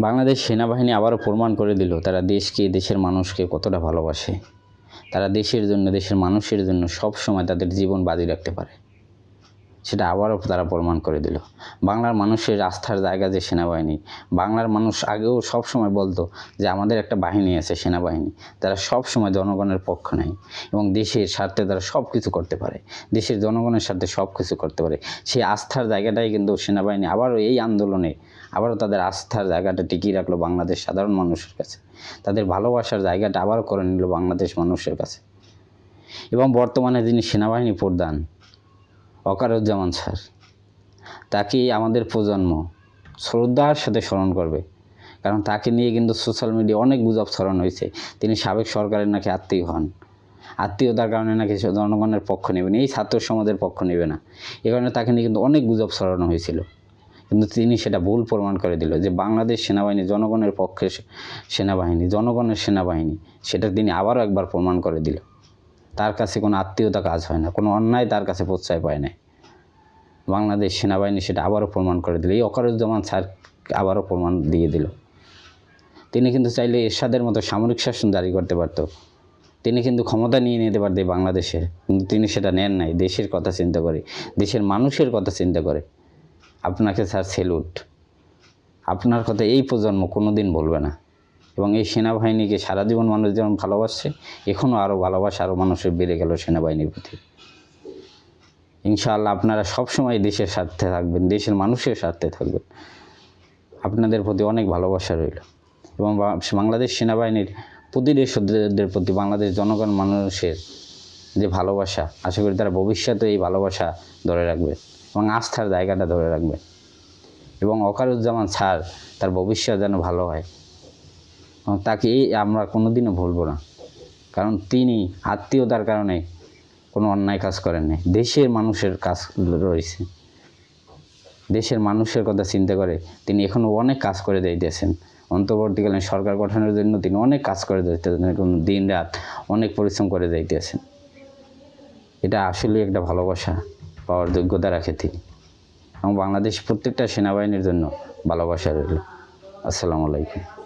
বাংলাদেশ সেনাবাহিনী আবারও প্রমাণ করে দিল তারা দেশকে, দেশের মানুষকে কতটা ভালোবাসে। তারা দেশের জন্য, দেশের মানুষের জন্য সব সময় তাদের জীবন বাজি রাখতে পারে। সেটা আবারও তারা প্রমাণ করে দিল। বাংলার মানুষের আস্থার জায়গা যে সেনাবাহিনী, বাংলার মানুষ আগেও সব সময় বলতো যে আমাদের একটা বাহিনী আছে সেনাবাহিনী, তারা সব সময় জনগণের পক্ষ নেয় এবং দেশের স্বার্থে তারা সব কিছু করতে পারে, দেশের জনগণের স্বার্থে সব কিছু করতে পারে। সেই আস্থার জায়গাটাই কিন্তু সেনাবাহিনী আবারও এই আন্দোলনে, আবারও তাদের আস্থার জায়গাটা টিকিয়ে রাখল বাংলাদেশ সাধারণ মানুষের কাছে। তাদের ভালোবাসার জায়গাটা আবারও করে নিল বাংলাদেশ মানুষের কাছে। এবং বর্তমানে যিনি সেনাবাহিনী প্রধান অকারুজ্জামান স্যার। তাকে আমাদের প্রজন্ম শ্রদ্ধার সাথে স্মরণ করবে? কারণ তাকে নিয়ে কিন্তু সোশ্যাল মিডিয়া অনেক গুজব ছড়ানো হয়েছে। তিনি সাবেক সরকারের নাকি আত্মীয় হন। আত্মীয়তার কারণে নাকি জনগণের পক্ষ নেবে না, এই ছাত্র সমাজের পক্ষ নেবে না। এ কারণে তাকে নিয়ে কিন্তু অনেক গুজব ছড়ানো হয়েছিল। কিন্তু তিনি সেটা ভুল প্রমাণ করে দিল যে বাংলাদেশ সেনাবাহিনী জনগণের পক্ষে সেনাবাহিনী, জনগণের সেনাবাহিনী, সেটা তিনি আবারও একবার প্রমাণ করে দিল। তার কাছে কোনো আত্মীয়তা কাজ হয় না, কোনো অন্যায় তার কাছে প্রশ্রয় পায় না বাংলাদেশ সেনাবাহিনী সেটা আবারও প্রমাণ করে দিল। এই অকারুজ্জামান স্যার আবারও প্রমাণ দিয়ে দিল। তিনি কিন্তু চাইলে এরশাদের মতো সামরিক শাসন জারি করতে পারতো। তিনি কিন্তু ক্ষমতা নিয়ে নিতে পারতে বাংলাদেশের। কিন্তু তিনি সেটা নেন নাই। দেশের কথা চিন্তা করে, দেশের মানুষের কথা চিন্তা করে। আপনাকে স্যার সেলুট। আপনার কথা এই প্রজন্ম কোনো দিন বলবে না। এবং এই সেনাবাহিনীকে সারা জীবন মানুষ যেমন ভালোবাসছে এখনও আরও ভালোবাসা আরও মানুষের বেড়ে গেল সেনাবাহিনীর প্রতি। ইনশাআল্লাহ আপনারা সবসময় দেশের স্বার্থে থাকবেন, দেশের মানুষের স্বার্থে থাকবেন। আপনাদের প্রতি অনেক ভালোবাসা রইল। এবং বাংলাদেশ সেনাবাহিনীর প্রতিটি সদস্যদের প্রতি, বাংলাদেশ জনগণ মানুষের যে ভালোবাসা, আশা করি তারা ভবিষ্যতে এই ভালোবাসা ধরে রাখবে এবং আস্থার জায়গাটা ধরে রাখবে। এবং অকারুজ্জামান স্যার, তার ভবিষ্যৎ যেন ভালো হয়। এবং তাকে আমরা কোনোদিনও ভুলবো না। কারণ তিনি আত্মীয়তার কারণে কোনো অন্যায় কাজ করেন নাই। দেশের মানুষের কাজ রয়েছে। দেশের মানুষের কথা চিন্তা করে তিনি এখনও অনেক কাজ করে দিতেছেন অন্তর্বর্তীকালীন সরকার গঠনের জন্য তিনি অনেক কাজ করে দিতেছেন দিন রাত অনেক পরিশ্রম করে যাইতেছেন। এটা আসলে একটা ভালোবাসা পাওয়ার যোগ্যতা রাখে তিনি। এবং বাংলাদেশ প্রত্যেকটা সেনাবাহিনীর জন্য ভালোবাসা রইল। আসসালামু আলাইকুম।